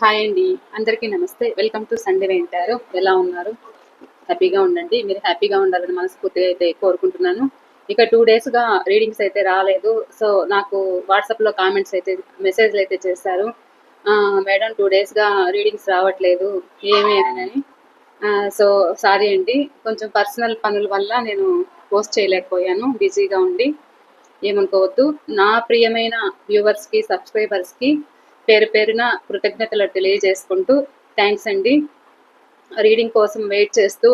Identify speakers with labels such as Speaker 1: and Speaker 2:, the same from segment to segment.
Speaker 1: Hi అండి. అందరికీ నమస్తే. వెల్కమ్ టు సండే వింటారు ఎలా ఉన్నారు? హ్యాపీగా ఉండండి. మీరు హ్యాపీగా ఉండాలని మనస్ఫూర్తిగా అయితే కోరుకుంటున్నాను. ఇక టూ డేస్గా రీడింగ్స్ అయితే రాలేదు. సో నాకు వాట్సాప్లో కామెంట్స్ అయితే మెసేజ్లు అయితే చేశారు. మేడం టూ డేస్గా రీడింగ్స్ రావట్లేదు. ఏమి అని. సో సారీ అండి. కొంచెం పర్సనల్ పనుల వల్ల నేను పోస్ట్ చేయలేకపోయాను. బిజీగా ఉండి ఏమనుకోవద్దు. నా ప్రియమైన వ్యూవర్స్కి సబ్స్క్రైబర్స్కి పేరు పేరున కృతజ్ఞతలు తెలియజేసుకుంటూ థ్యాంక్స్ అండి. రీడింగ్ కోసం వెయిట్ చేస్తూ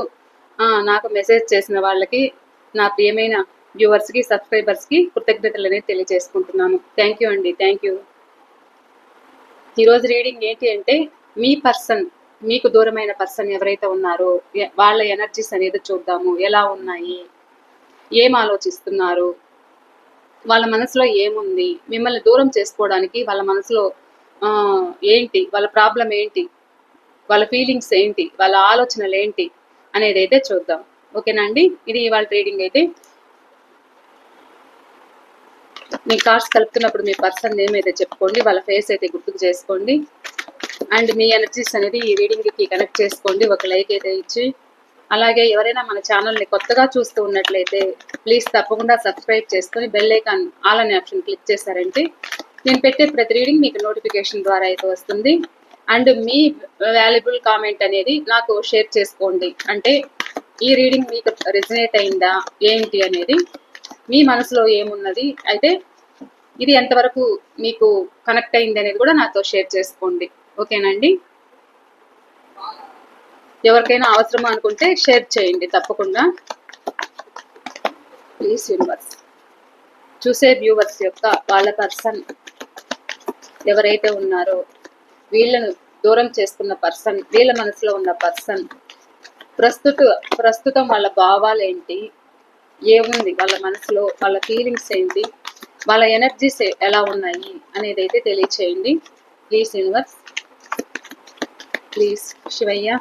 Speaker 1: నాకు మెసేజ్ చేసిన వాళ్ళకి నా ప్రియమైన వ్యూవర్స్కి సబ్స్క్రైబర్స్కి కృతజ్ఞతలు అనేది తెలియజేసుకుంటున్నాను. థ్యాంక్ యూ అండి థ్యాంక్ యూ ఈరోజు రీడింగ్ ఏంటి అంటే మీ పర్సన్ మీకు దూరమైన పర్సన్ ఎవరైతే ఉన్నారో వాళ్ళ ఎనర్జీస్ అనేది చూద్దాము. ఎలా ఉన్నాయి? ఏం ఆలోచిస్తున్నారు? వాళ్ళ మనసులో ఏముంది? మిమ్మల్ని దూరం చేసుకోవడానికి వాళ్ళ మనసులో ఏంటి? వాళ్ళ ప్రాబ్లం ఏంటి? వాళ్ళ ఫీలింగ్స్ ఏంటి? వాళ్ళ ఆలోచనలు ఏంటి? అనేది అయితే చూద్దాం. ఓకేనా అండి? ఇది ఇవాళ ట్రేడింగ్ అయితే. మీ కార్డ్స్ కలుపుతున్నప్పుడు మీ పర్సన్ నేమ్ అయితే చెప్పుకోండి వాళ్ళ ఫేస్ అయితే గుర్తుకు చేసుకోండి. అండ్ మీ ఎనర్జీస్ అనేది ఈ రీడింగ్కి కనెక్ట్ చేసుకోండి ఒక లైక్ అయితే ఇచ్చి. అలాగే ఎవరైనా మన ఛానల్ని కొత్తగా చూస్తూ ఉన్నట్లయితే ప్లీజ్ తప్పకుండా సబ్స్క్రైబ్ చేసుకొని బెల్ ఐకాన్ ఆల్ అనే ఆప్షన్ క్లిక్ చేశారంటే నేను పెట్టే ప్రతి రీడింగ్ మీకు నోటిఫికేషన్ ద్వారా అయితే వస్తుంది. అండ్ మీ వాల్యుబుల్ కామెంట్ అనేది నాకు షేర్ చేసుకోండి. అంటే ఈ రీడింగ్ మీకు రెజినేట్ అయిందా ఏంటి అనేది మీ మనసులో ఏమున్నది అయితే ఇది ఎంతవరకు మీకు కనెక్ట్ అయింది అనేది కూడా నాతో షేర్ చేసుకోండి. ఓకేనండి ఎవరికైనా అవసరం అనుకుంటే షేర్ చేయండి తప్పకుండా. ప్లీజ్ యూనివర్స్ చూసే వ్యూవర్స్ యొక్క వాళ్ళ పర్సన్ ఎవరైతే ఉన్నారో వీళ్ళను దూరం చేసుకున్న పర్సన్ వీళ్ళ మనసులో ఉన్న పర్సన్ ప్రస్తుత ప్రస్తుతం వాళ్ళ భావాలు ఏంటి ఏముంది వాళ్ళ మనసులో వాళ్ళ ఫీలింగ్స్ ఏంటి వాళ్ళ ఎనర్జీస్ ఎలా ఉన్నాయి అనేది అయితే తెలియచేయండి. Please universe. Please Shivayya.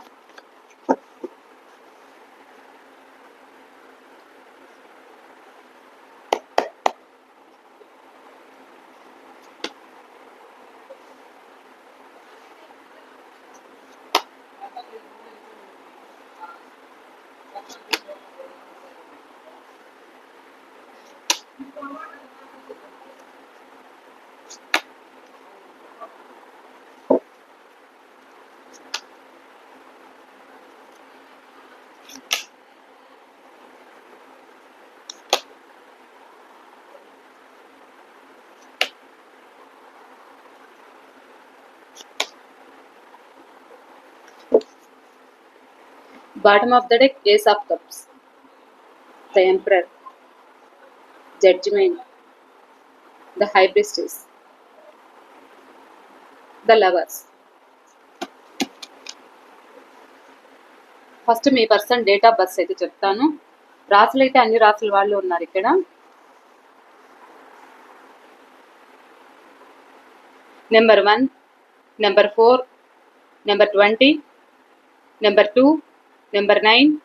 Speaker 1: Bottom of the deck ace of cups the emperor judgement the high priestess the lovers first me person date of birth అయితే చెప్తాను. రాసులు అయితే అన్ని రాసుల వాళ్ళు ఉన్నారు ఇక్కడ. Number one number four number twenty number two number 9,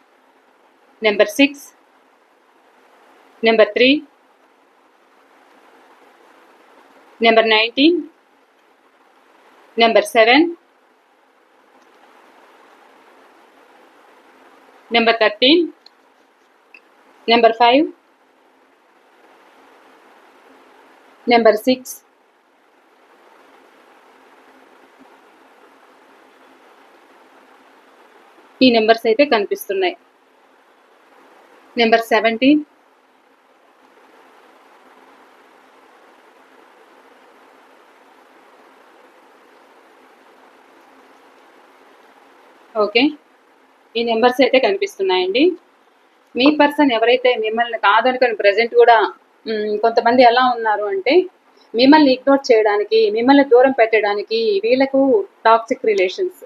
Speaker 1: number 6, number 3, number 19, number 7, number 13, number 5, number 6, ఈ నెంబర్స్ అయితే కనిపిస్తున్నాయి. Number seventeen. ఓకే. ఈ నెంబర్స్ అయితే కనిపిస్తున్నాయండి. మీ పర్సన్ ఎవరైతే మిమ్మల్ని కాదనుకొని ప్రజెంట్ కూడా కొంతమంది ఎలా ఉన్నారు అంటే మిమ్మల్ని ఇగ్నోర్ చేయడానికి మిమ్మల్ని దూరం పెట్టడానికి వీళ్ళకు టాక్సిక్ రిలేషన్స్.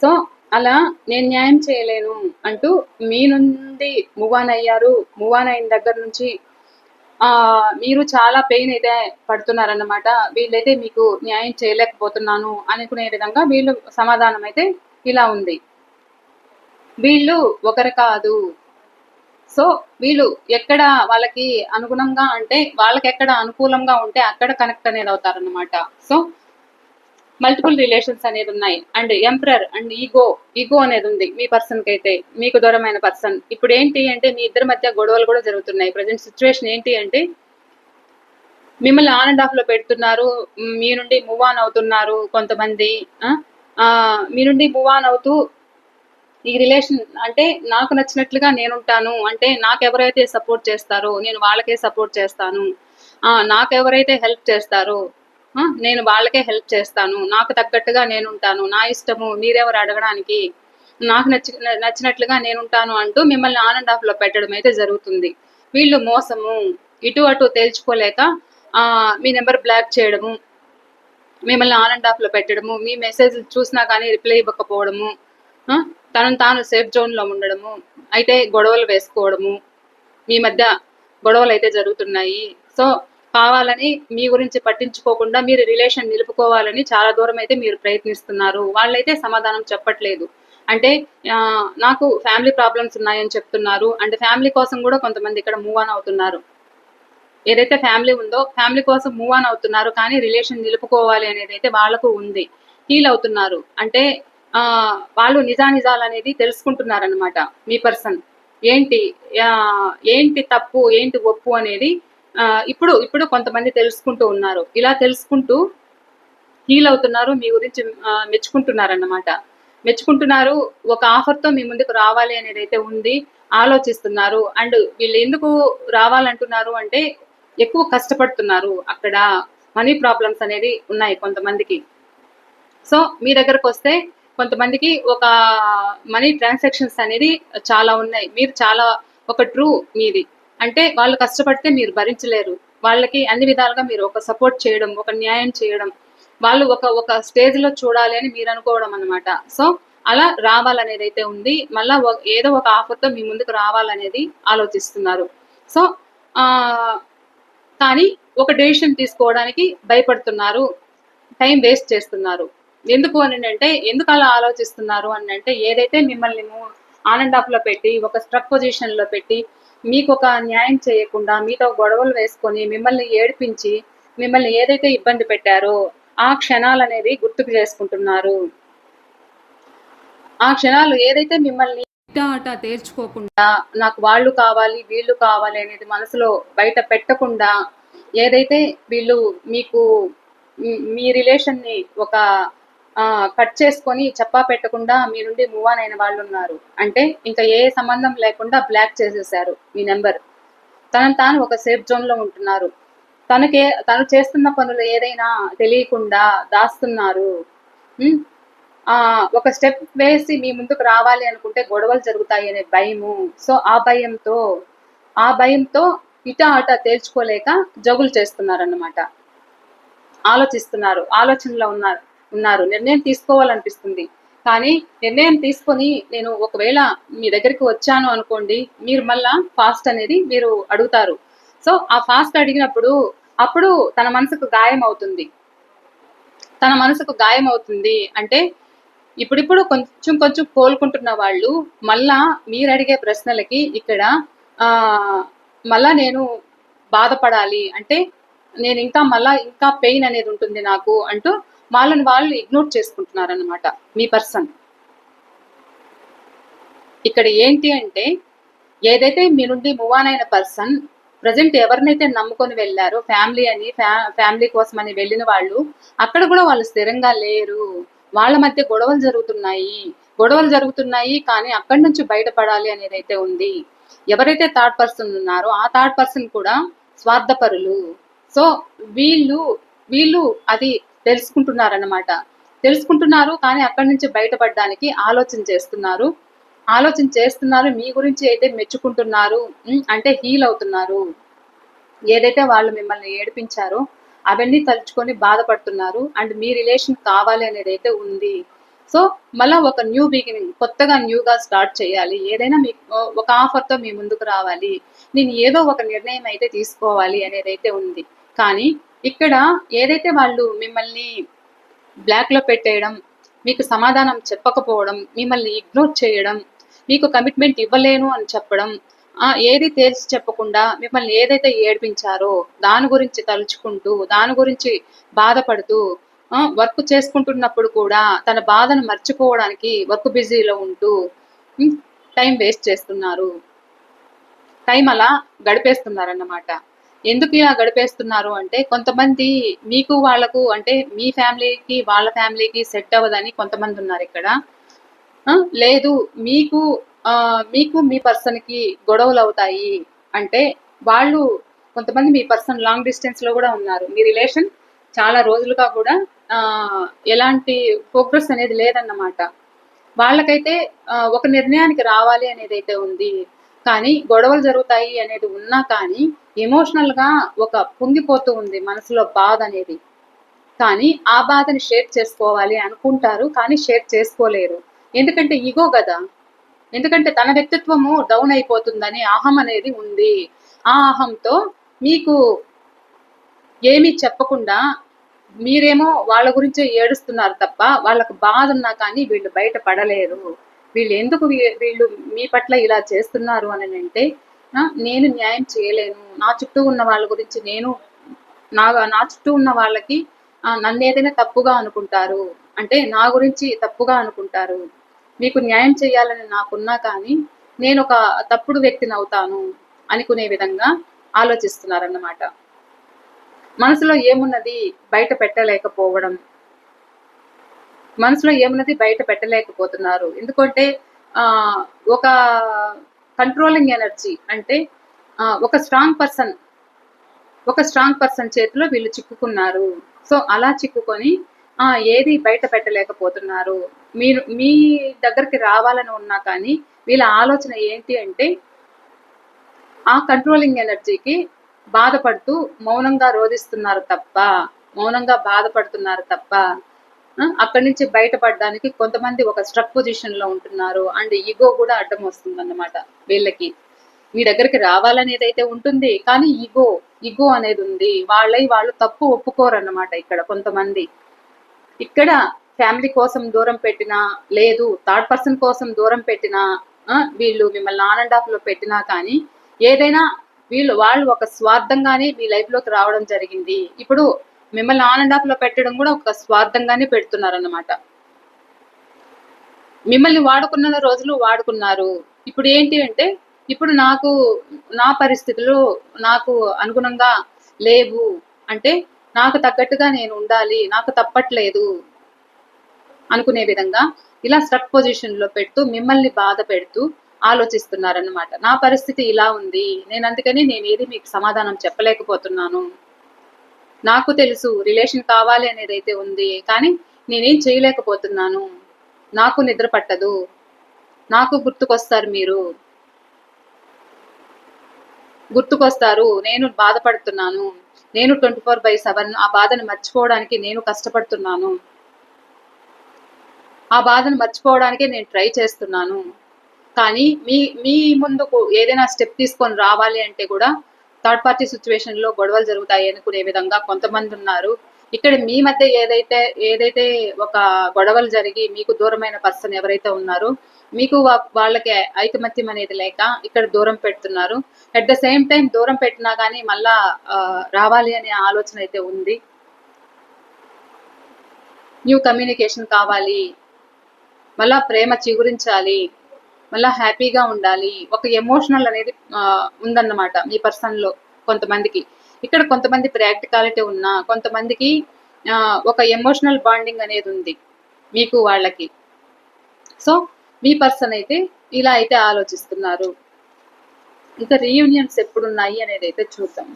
Speaker 1: సో అలా నేను న్యాయం చేయలేను అంటూ మీ నుండి మూవ్ ఆన్ అయ్యారు. మూవ్ ఆన్ అయిన దగ్గర నుంచి మీరు చాలా పెయిన్ అయితే పడుతున్నారన్నమాట. వీళ్ళైతే మీకు న్యాయం చేయలేకపోతున్నాను అనుకునే విధంగా వీళ్ళు సమాధానం అయితే ఇలా ఉంది. వీళ్ళు ఒకరు కాదు. సో వీళ్ళు ఎక్కడ వాళ్ళకి అనుగుణంగా అంటే వాళ్ళకి ఎక్కడ అనుకూలంగా ఉంటే అక్కడ కనెక్ట్ అనేది అవుతారన్నమాట. సో మల్టిపుల్ రిలేషన్స్ అనేది ఉన్నాయి. And emperor and ego ego అనేది ఉంది. మీ పర్సన్కి అయితే మీకు దూరమైన పర్సన్ ఇప్పుడు ఏంటి అంటే మీ ఇద్దరి మధ్య గొడవలు కూడా జరుగుతున్నాయి. ప్రజెంట్ సిచ్యువేషన్ ఏంటి అంటే మిమ్మల్ని ఆన్ అండ్ ఆఫ్లో పెడుతున్నారు. మీ నుండి మూవ్ ఆన్ అవుతున్నారు కొంతమంది. మీ నుండి మూవ్ ఆన్ అవుతూ ఈ రిలేషన్ అంటే నాకు నచ్చినట్లుగా నేను ఉంటాను అంటే నాకు ఎవరైతే సపోర్ట్ చేస్తారో నేను వాళ్ళకే సపోర్ట్ చేస్తాను. నాకు ఎవరైతే హెల్ప్ చేస్తారో నేను వాళ్ళకే హెల్ప్ చేస్తాను. నాకు తగ్గట్టుగా నేను ఉంటాను. నా ఇష్టము మీరెవరు అడగడానికి? నాకు నచ్చి నచ్చినట్లుగా నేను ఉంటాను అంటూ మిమ్మల్ని ఆన్ అండ్ ఆఫ్లో పెట్టడం అయితే జరుగుతుంది. వీళ్ళు మోసము. ఇటు అటు తేల్చుకోలేక మీ నెంబర్ బ్లాక్ చేయడము మిమ్మల్ని ఆన్ అండ్ ఆఫ్లో పెట్టడము మీ మెసేజ్ చూసినా కానీ రిప్లై ఇవ్వకపోవడము తనను తాను సేఫ్ జోన్లో ఉండడము అయితే గొడవలు వేసుకోవడము మీ మధ్య గొడవలు అయితే జరుగుతున్నాయి. సో కావాలని మీ గురించి పట్టించుకోకుండా మీరు రిలేషన్ నిలుపుకోవాలని చాలా దూరం అయితే మీరు ప్రయత్నిస్తున్నారు. వాళ్ళైతే సమాధానం చెప్పట్లేదు. అంటే నాకు ఫ్యామిలీ ప్రాబ్లమ్స్ ఉన్నాయని చెప్తున్నారు. అంటే ఫ్యామిలీ కోసం కూడా కొంతమంది ఇక్కడ మూవ్ ఆన్ అవుతున్నారు. ఏదైతే ఫ్యామిలీ ఉందో ఫ్యామిలీ కోసం మూవ్ ఆన్ అవుతున్నారు కానీ రిలేషన్ నిలుపుకోవాలి అనేది అయితే వాళ్ళకు ఉంది. హీల్ అవుతున్నారు. అంటే వాళ్ళు నిజానిజాలు అనేది తెలుసుకుంటున్నారు అనమాట మీ పర్సన్ ఏంటి ఏంటి తప్పు ఏంటి ఒప్పు అనేది ఇప్పుడు ఇప్పుడు కొంతమంది తెలుసుకుంటూ ఉన్నారు. ఇలా తెలుసుకుంటూ హీల్ అవుతున్నారు మీ గురించి మెచ్చుకుంటున్నారు అన్నమాట మెచ్చుకుంటున్నారు ఒక ఆఫర్తో మీ ముందుకు రావాలి అనేది అయితే ఉంది ఆలోచిస్తున్నారు అండ్ వీళ్ళు ఎందుకు రావాలంటున్నారు అంటే ఎక్కువ కష్టపడుతున్నారు అక్కడ మనీ ప్రాబ్లమ్స్ అనేది ఉన్నాయి కొంతమందికి. సో మీ దగ్గరకు వస్తే కొంతమందికి ఒక మనీ ట్రాన్సాక్షన్స్ అనేది చాలా ఉన్నాయి. మీరు చాలా ఒక ట్రూ మీది. అంటే వాళ్ళు కష్టపడితే మీరు భరించలేరు. వాళ్ళకి అన్ని విధాలుగా మీరు ఒక సపోర్ట్ చేయడం ఒక న్యాయం చేయడం వాళ్ళు ఒక ఒక స్టేజ్లో చూడాలి అని మీరు అనుకోవడం అనమాట సో అలా రావాలనేది అయితే ఉంది. మళ్ళా ఏదో ఒక ఆఫర్తో మీ ముందుకు రావాలనేది ఆలోచిస్తున్నారు. సో కానీ ఒక డెసిషన్ తీసుకోవడానికి భయపడుతున్నారు. టైం వేస్ట్ చేస్తున్నారు. ఎందుకు అని అంటే ఎందుకు అలా ఆలోచిస్తున్నారు అని అంటే ఏదైతే మిమ్మల్ని ఆన్ అండ్ ఆఫ్లో పెట్టి ఒక స్ట్రక్ పొజిషన్లో పెట్టి మీకు ఒక న్యాయం చేయకుండా మీతో గొడవలు వేసుకొని మిమ్మల్ని ఏడిపించి మిమ్మల్ని ఏదైతే ఇబ్బంది పెట్టారో ఆ క్షణాలు అనేది గుర్తుకు చేసుకుంటున్నారు. ఆ క్షణాలు ఏదైతే మిమ్మల్ని ఇటా నాకు వాళ్ళు కావాలి వీళ్ళు కావాలి అనేది మనసులో బయట పెట్టకుండా ఏదైతే వీళ్ళు మీకు మీ- రిలేషన్ని ఒక కట్ చేసుకొని చెప్పా పెట్టకుండా మీ నుండి మూవ్ ఆన్ అయిన వాళ్ళు ఉన్నారు అంటే ఇంకా ఏ సంబంధం లేకుండా బ్లాక్ చేసేసారు మీ నెంబర్. తనను తాను ఒక సేఫ్ జోన్లో ఉంటున్నారు. తనకే తను చేస్తున్న పనులు ఏదైనా తెలియకుండా దాస్తున్నారు. ఒక స్టెప్ వేసి మీ ముందుకు రావాలి అనుకుంటే గొడవలు జరుగుతాయి అనే భయము. సో ఆ భయంతో ఆ భయంతో ఇట అట తేల్చుకోలేక జగులు చేస్తున్నారు అన్నమాట ఆలోచిస్తున్నారు. ఆలోచనలో ఉన్నారు. ఉన్నారు. నిర్ణయం తీసుకోవాలనిపిస్తుంది. కానీ నిర్ణయం తీసుకొని నేను ఒకవేళ మీ దగ్గరికి వచ్చాను అనుకోండి మీరు మళ్ళా ఫాస్ట్ అనేది మీరు అడుగుతారు. సో ఆ ఫాస్ట్ అడిగినప్పుడు అప్పుడు తన మనసుకు గాయం అవుతుంది. తన మనసుకు గాయం అవుతుంది అంటే ఇప్పుడిప్పుడు కొంచెం కొంచెం కోలుకుంటున్న వాళ్ళు మళ్ళా మీరు అడిగే ప్రశ్నలకి ఇక్కడ మళ్ళా నేను బాధపడాలి అంటే నేను ఇంకా మళ్ళా ఇంకా పెయిన్ అనేది ఉంటుంది నాకు అంటూ వాళ్ళని వాళ్ళు ఇగ్నోర్ చేసుకుంటున్నారు అనమాట మీ పర్సన్ ఇక్కడ ఏంటి అంటే ఏదైతే మీ నుండి మూవ్ ఆన్ అయిన పర్సన్ ప్రజెంట్ ఎవరినైతే నమ్ముకొని వెళ్ళారో ఫ్యామిలీ అని ఫ్యామిలీ కోసం అని వెళ్ళిన వాళ్ళు అక్కడ కూడా వాళ్ళు స్థిరంగా లేరు. వాళ్ళ మధ్య గొడవలు జరుగుతున్నాయి. గొడవలు జరుగుతున్నాయి కానీ అక్కడి నుంచి బయటపడాలి అనేది అయితే ఉంది. ఎవరైతే థర్డ్ పర్సన్ ఉన్నారో ఆ థర్డ్ పర్సన్ కూడా స్వార్థపరులు. సో వీళ్ళు వీళ్ళు అది తెలుసుకుంటున్నారన్నమాట. తెలుసుకుంటున్నారు కానీ అక్కడి నుంచి బయటపడడానికి ఆలోచన చేస్తున్నారు. ఆలోచన చేస్తున్నారు మీ గురించి అయితే మెచ్చుకుంటున్నారు అంటే హీల్ అవుతున్నారు. ఏదైతే వాళ్ళు మిమ్మల్ని ఏడిపించారో అవన్నీ తలుచుకొని బాధపడుతున్నారు. అండ్ మీ రిలేషన్ కావాలి అనేది అయితే ఉంది. సో మళ్ళీ ఒక న్యూ బిగినింగ్ కొత్తగా న్యూగా స్టార్ట్ చేయాలి. ఏదైనా మీకు ఒక ఆఫర్తో మీ ముందుకు రావాలి. నేను ఏదో ఒక నిర్ణయం అయితే తీసుకోవాలి అనేది అయితే ఉంది. కానీ ఇక్కడ ఏదైతే వాళ్ళు మిమ్మల్ని బ్లాక్లో పెట్టేయడం మీకు సమాధానం చెప్పకపోవడం మిమ్మల్ని ఇగ్నోర్ చేయడం మీకు కమిట్మెంట్ ఇవ్వలేను అని చెప్పడం ఏది తేల్చి చెప్పకుండా మిమ్మల్ని ఏదైతే ఏడిపించారో దాని గురించి తలుచుకుంటూ దాని గురించి బాధపడుతూ వర్క్ చేసుకుంటున్నప్పుడు కూడా తన బాధను మర్చిపోవడానికి వర్క్ బిజీలో ఉంటూ టైం వేస్ట్ చేస్తున్నారు. టైం అలా గడిపేస్తున్నారన్నమాట. ఎందుకు ఇలా గడిపేస్తున్నారు అంటే కొంతమంది మీకు వాళ్ళకు అంటే మీ ఫ్యామిలీకి వాళ్ళ ఫ్యామిలీకి సెట్ అవ్వదని కొంతమంది ఉన్నారు ఇక్కడ. లేదు మీకు మీకు మీ పర్సన్కి గొడవలు అవుతాయి అంటే వాళ్ళు కొంతమంది మీ పర్సన్ లాంగ్ డిస్టెన్స్లో కూడా ఉన్నారు. మీ రిలేషన్ చాలా రోజులుగా కూడా ఎలాంటి ప్రోగ్రెస్ అనేది లేదన్నమాట. వాళ్ళకైతే ఒక నిర్ణయానికి రావాలి అనేది అయితే ఉంది. కానీ గొడవలు జరుగుతాయి అనేది ఉన్నా కానీ ఎమోషనల్గా ఒక పొంగిపోతూ ఉంది మనసులో బాధ అనేది. కానీ ఆ బాధని షేర్ చేసుకోవాలి అనుకుంటారు కానీ షేర్ చేసుకోలేరు. ఎందుకంటే ఇగో కదా. ఎందుకంటే తన వ్యక్తిత్వము డౌన్ అయిపోతుందని అహం అనేది ఉంది. ఆ అహంతో మీకు ఏమీ చెప్పకుండా మీరేమో వాళ్ళ గురించే ఏడుస్తున్నారు తప్ప వాళ్ళకు బాధ ఉన్నా కానీ వీళ్ళు బయట పడలేరు. వీళ్ళు ఎందుకు వీళ్ళు మీ పట్ల ఇలా చేస్తున్నారు అని అంటే నేను న్యాయం చేయలేను. నా చుట్టూ ఉన్న వాళ్ళ గురించి నేను నా నా చుట్టూ ఉన్న వాళ్ళకి నన్ను ఏదైనా తప్పుగా అనుకుంటారు అంటే నా గురించి తప్పుగా అనుకుంటారు. మీకు న్యాయం చేయాలని నాకున్నా కానీ నేను ఒక తప్పుడు వ్యక్తిని అవుతాను అనుకునే విధంగా ఆలోచిస్తున్నారన్నమాట. మనసులో ఏమున్నది బయట పెట్టలేకపోవడం. మనసులో ఏమున్నది బయట పెట్టలేకపోతున్నారు. ఎందుకంటే ఒక కంట్రోలింగ్ ఎనర్జీ అంటే ఒక స్ట్రాంగ్ పర్సన్ ఒక స్ట్రాంగ్ పర్సన్ చేతిలో వీళ్ళు చిక్కుకున్నారు. సో అలా చిక్కుకొని ఏది బయట పెట్టలేకపోతున్నారు. మీరు మీ దగ్గరికి రావాలని ఉన్నా కానీ వీళ్ళ ఆలోచన ఏంటి అంటే ఆ కంట్రోలింగ్ ఎనర్జీకి బాధపడుతూ మౌనంగా రోధిస్తున్నారు తప్ప మౌనంగా బాధపడుతున్నారు తప్ప అక్కడి నుంచి బయటపడడానికి కొంతమంది ఒక స్ట్రక్ పొజిషన్లో ఉంటున్నారు. అండ్ ఈగో కూడా అడ్డం వస్తుంది వీళ్ళకి. మీ దగ్గరికి రావాలనేది అయితే ఉంటుంది కానీ ఈగో ఈగో అనేది ఉంది. వాళ్ళై వాళ్ళు తప్పు ఒప్పుకోరు అన్నమాట ఇక్కడ కొంతమంది. ఇక్కడ ఫ్యామిలీ కోసం దూరం పెట్టినా లేదు థర్డ్ పర్సన్ కోసం దూరం పెట్టినా వీళ్ళు మిమ్మల్ని ఆన్ అండ్ ఆఫ్లో పెట్టినా కానీ ఏదైనా వీళ్ళు వాళ్ళు ఒక స్వార్థంగానే మీ లైఫ్లోకి రావడం జరిగింది. ఇప్పుడు మిమ్మల్ని ఆన్ అండ్ ఆఫ్లో పెట్టడం కూడా ఒక స్వార్థంగానే పెడుతున్నారు అన్నమాట మిమ్మల్ని వాడుకున్న రోజులు వాడుకున్నారు. ఇప్పుడు ఏంటి అంటే ఇప్పుడు నాకు నా పరిస్థితులు నాకు అనుగుణంగా లేవు అంటే నాకు తగ్గట్టుగా నేను ఉండాలి నాకు తప్పట్లేదు అనుకునే విధంగా ఇలా స్ట్రక్ పొజిషన్లో పెడుతూ మిమ్మల్ని బాధ పెడుతూ ఆలోచిస్తున్నారన్నమాట. నా పరిస్థితి ఇలా ఉంది. నేను అందుకని నేను ఏది మీకు సమాధానం చెప్పలేకపోతున్నాను. నాకు తెలుసు రిలేషన్ కావాలి అనేది అయితే ఉంది కానీ నేనేం చేయలేకపోతున్నాను. నాకు నిద్ర పట్టదు. నాకు గుర్తుకొస్తారు మీరు. గుర్తుకొస్తారు నేను బాధపడుతున్నాను. నేను ట్వంటీ ఫోర్ బై సెవెన్ ఆ బాధను మర్చిపోవడానికి నేను కష్టపడుతున్నాను. ఆ బాధను మర్చిపోవడానికే నేను ట్రై చేస్తున్నాను. కానీ మీ మీ ముందుకు ఏదైనా స్టెప్ తీసుకొని రావాలి అంటే కూడా థర్డ్ పార్టీ సిచ్యువేషన్లో గొడవలు జరుగుతాయి అనుకునే విధంగా కొంతమంది ఉన్నారు. ఇక్కడ మీ మధ్య ఏదైతే ఏదైతే ఒక గొడవలు జరిగి మీకు దూరమైన పర్సన్ ఎవరైతే ఉన్నారో మీకు వాళ్ళకి ఐకమత్యం అనేది లేక ఇక్కడ దూరం పెడుతున్నారు. అట్ ద సేమ్ టైం దూరం పెట్టినా కానీ మళ్ళా రావాలి అనే ఆలోచన అయితే ఉంది. న్యూ కమ్యూనికేషన్ కావాలి. మళ్ళా ప్రేమ చిగురించాలి. మళ్ళీ హ్యాపీగా ఉండాలి. ఒక ఎమోషనల్ అనేది ఉందన్నమాట మీ పర్సన్లో కొంతమందికి. ఇక్కడ కొంతమంది ప్రాక్టికాలిటీ ఉన్నా కొంతమందికి ఒక ఎమోషనల్ బాండింగ్ అనేది ఉంది మీకు వాళ్ళకి. సో మీ పర్సన్ అయితే ఇలా అయితే ఆలోచిస్తున్నారు. ఇంకా రీయూనియన్స్ ఎప్పుడున్నాయి అనేది అయితే చూద్దాం.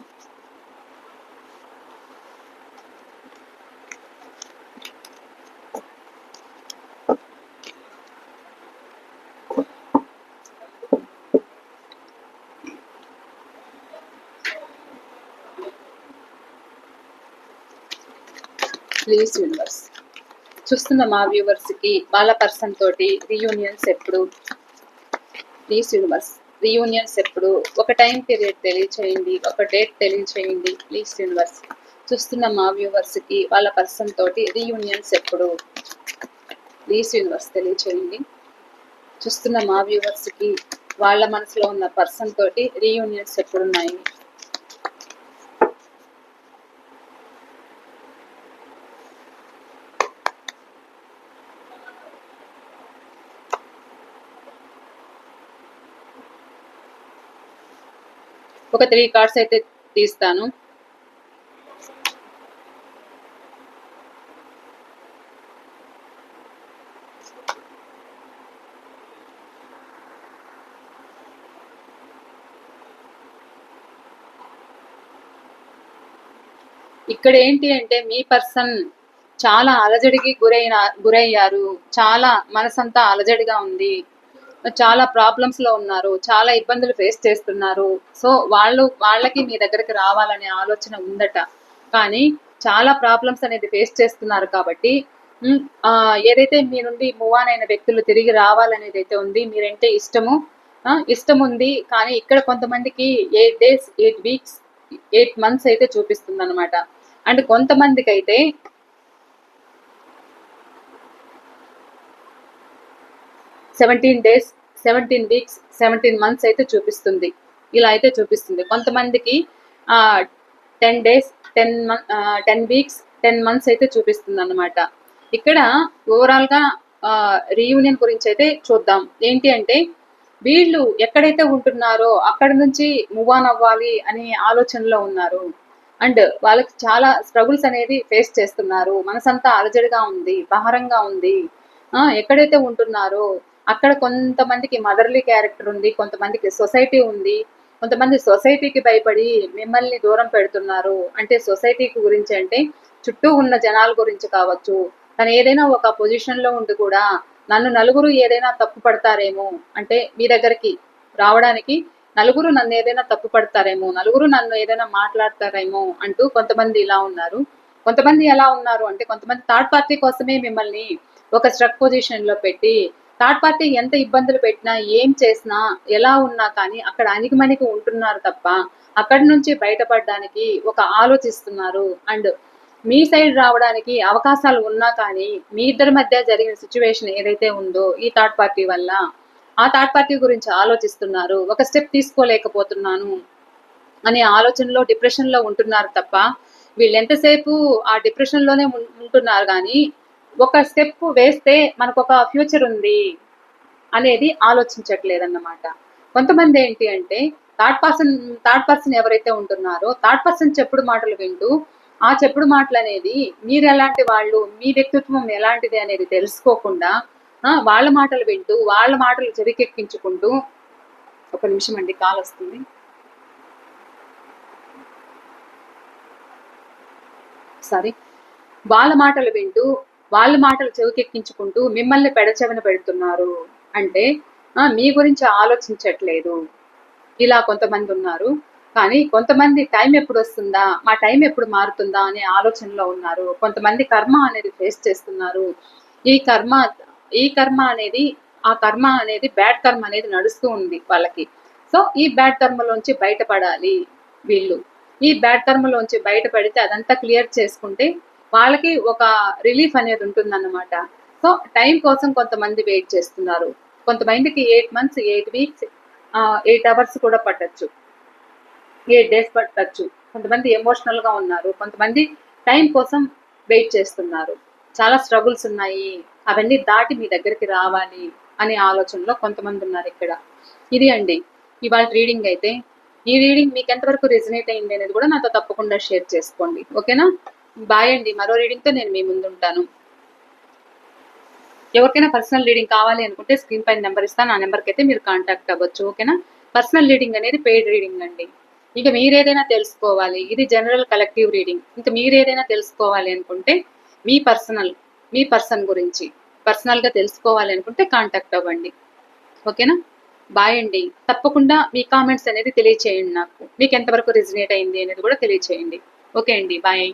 Speaker 1: ప్లీజ్ యూనివర్స్ చూస్తున్న మా వ్యూవర్స్కి వాళ్ళ పర్సన్ తోటి రీయూనియన్స్ ఎప్పుడు? ప్లీజ్ యూనివర్స్ రీయూనియన్స్ ఎప్పుడు? ఒక టైం పీరియడ్ తెలియచేయండి ఒక డేట్ తెలియచేయండి ప్లీజ్ యూనివర్స్ చూస్తున్న మా వ్యూవర్స్కి వాళ్ళ పర్సన్ తోటి రీయూనియన్స్ ఎప్పుడు? ప్లీజ్ యూనివర్స్ తెలియచేయండి. చూస్తున్న మా వ్యూవర్స్కి వాళ్ళ మనసులో ఉన్న పర్సన్ తోటి రీయూనియన్స్ ఎప్పుడున్నాయి? ఒక త్రీ కార్డ్స్ అయితే తీస్తాను. ఇక్కడ ఏంటి అంటే మీ పర్సన్ చాలా అలజడికి గురైన గురయ్యారు. చాలా మనసంతా అలజడిగా ఉంది. చాలా ప్రాబ్లమ్స్లో ఉన్నారు చాలా ఇబ్బందులు ఫేస్ చేస్తున్నారు. సో వాళ్ళు వాళ్ళకి మీ దగ్గరికి రావాలనే ఆలోచన ఉందట. కానీ చాలా ప్రాబ్లమ్స్ అనేది ఫేస్ చేస్తున్నారు కాబట్టి ఏదైతే మీ నుండి మూవ్ ఆన్ అయిన వ్యక్తులు తిరిగి రావాలనేది అయితే ఉంది మీరంటే ఇష్టము. ఇష్టం ఉంది కానీ ఇక్కడ కొంతమందికి eight days eight weeks eight months అయితే చూపిస్తుంది అనమాట అండ్ కొంతమందికి అయితే seventeen days seventeen weeks seventeen months అయితే చూపిస్తుంది. ఇలా అయితే చూపిస్తుంది. కొంతమందికి ten days ten month ten weeks ten months అయితే చూపిస్తుంది అనమాట ఇక్కడ ఓవరాల్గా రీయూనియన్ గురించి అయితే చూద్దాం. ఏంటి అంటే వీళ్ళు ఎక్కడైతే ఉంటున్నారో అక్కడ నుంచి మూవ్ ఆన్ అవ్వాలి అనే ఆలోచనలో ఉన్నారు. అండ్ వాళ్ళకి చాలా స్ట్రగుల్స్ అనేది ఫేస్ చేస్తున్నారు. మనసంతా అలజడిగా ఉంది భారంగా ఉంది. ఎక్కడైతే ఉంటున్నారో అక్కడ కొంతమందికి మదర్లీ క్యారెక్టర్ ఉంది కొంతమందికి సొసైటీ ఉంది కొంతమంది సొసైటీకి భయపడి మిమ్మల్ని దూరం పెడుతున్నారు. అంటే సొసైటీకి గురించి అంటే చుట్టూ ఉన్న జనాల గురించి కావచ్చు. తను ఏదైనా ఒక పొజిషన్లో ఉండి కూడా నన్ను నలుగురు ఏదైనా తప్పు పడతారేమో అంటే మీ దగ్గరికి రావడానికి నలుగురు నన్ను ఏదైనా తప్పు పడతారేమో నలుగురు నన్ను ఏదైనా మాట్లాడతారేమో అంటూ కొంతమంది ఇలా ఉన్నారు. కొంతమంది ఎలా ఉన్నారు అంటే కొంతమంది థర్డ్ పార్టీ కోసమే మిమ్మల్ని ఒక స్ట్రక్ పొజిషన్లో పెట్టి థర్డ్ పార్టీ ఎంత ఇబ్బందులు పెట్టినా ఏం చేసినా ఎలా ఉన్నా కానీ అక్కడ అణిగిమణిగి ఉంటున్నారు తప్ప అక్కడి నుంచి బయటపడడానికి ఒక ఆలోచిస్తున్నారు. అండ్ మీ సైడ్ రావడానికి అవకాశాలు ఉన్నా కానీ మీ ఇద్దరి మధ్య జరిగిన సిచ్యువేషన్ ఏదైతే ఉందో ఈ థర్డ్ పార్టీ వల్ల ఆ థర్డ్ పార్టీ గురించి ఆలోచిస్తున్నారు. ఒక స్టెప్ తీసుకోలేకపోతున్నాను అనే ఆలోచనలో డిప్రెషన్లో ఉంటున్నారు తప్ప వీళ్ళు ఎంతసేపు ఆ డిప్రెషన్లోనే ఉంటున్నారు కానీ ఒక స్టెప్ వేస్తే మనకు ఒక ఫ్యూచర్ ఉంది అనేది ఆలోచించట్లేదన్నమాట. కొంతమంది ఏంటి అంటే థర్డ్ పర్సన్ థర్డ్ పర్సన్ ఎవరైతే ఉంటున్నారో థర్డ్ పర్సన్ చెప్పుడు మాటలు వింటూ ఆ చెప్పుడు మాటలు అనేది మీరు ఎలాంటి వాళ్ళు మీ వ్యక్తిత్వం ఎలాంటిది అనేది తెలుసుకోకుండా వాళ్ళ మాటలు వింటూ వాళ్ళ మాటలు చెవికెక్కించుకుంటూ ఒక నిమిషం అండి కాల్ వస్తుంది. సారీ వాళ్ళ మాటలు వింటూ వాళ్ళ మాటలు చెవికెక్కించుకుంటూ మిమ్మల్ని పెడచెవిన పెడుతున్నారు అంటే మీ గురించి ఆలోచించట్లేదు. ఇలా కొంతమంది ఉన్నారు. కానీ కొంతమంది టైం ఎప్పుడు వస్తుందా? మా టైం ఎప్పుడు మారుతుందా? అనే ఆలోచనలో ఉన్నారు. కొంతమంది కర్మ అనేది ఫేస్ చేస్తున్నారు. ఈ కర్మ ఈ కర్మ అనేది ఆ కర్మ అనేది బ్యాడ్ కర్మ అనేది నడుస్తూ ఉంది వాళ్ళకి. సో ఈ బ్యాడ్ కర్మలోంచి బయటపడాలి వీళ్ళు. ఈ బ్యాడ్ కర్మలోంచి బయటపడితే అదంతా క్లియర్ చేసుకుంటే వాళ్ళకి ఒక రిలీఫ్ అనేది ఉంటుందన్నమాట. సో టైం కోసం కొంతమంది వెయిట్ చేస్తున్నారు. కొంతమందికి eight months eight weeks eight hours కూడా పట్టచ్చు. ఎయిట్ డేస్ పట్టచ్చు. కొంతమంది ఎమోషనల్గా ఉన్నారు. కొంతమంది టైం కోసం వెయిట్ చేస్తున్నారు. చాలా స్ట్రగుల్స్ ఉన్నాయి. అవన్నీ దాటి మీ దగ్గరికి రావాలి అనే ఆలోచనలో కొంతమంది ఉన్నారు ఇక్కడ. ఇది అండి. ఇవాళ రీడింగ్ అయితే. ఈ రీడింగ్ మీకు ఎంతవరకు రిజనేట్ అయింది అనేది కూడా నాతో తప్పకుండా షేర్ చేసుకోండి. ఓకేనా? బాయ్ అండి. మరో రీడింగ్తో నేను మీ ముందు ఉంటాను ఎవరికైనా పర్సనల్ రీడింగ్ కావాలి అనుకుంటే స్క్రీన్ పైన నెంబర్ ఇస్తాను. ఆ నెంబర్కి అయితే మీరు కాంటాక్ట్ అవ్వచ్చు. ఓకేనా పర్సనల్ రీడింగ్ అనేది పెయిడ్ రీడింగ్ అండి. ఇక మీరేదైనా తెలుసుకోవాలి. ఇది జనరల్ కలెక్టివ్ రీడింగ్ ఇంకా మీరేదైనా తెలుసుకోవాలి అనుకుంటే మీ పర్సనల్ మీ పర్సన్ గురించి పర్సనల్గా తెలుసుకోవాలి అనుకుంటే కాంటాక్ట్ అవ్వండి. ఓకేనా బాయ్ అండి. తప్పకుండా మీ కామెంట్స్ అనేది తెలియచేయండి నాకు. మీకు ఎంతవరకు రిజనేట్ అయింది అనేది కూడా తెలియచేయండి. ఓకే అండి. బాయ్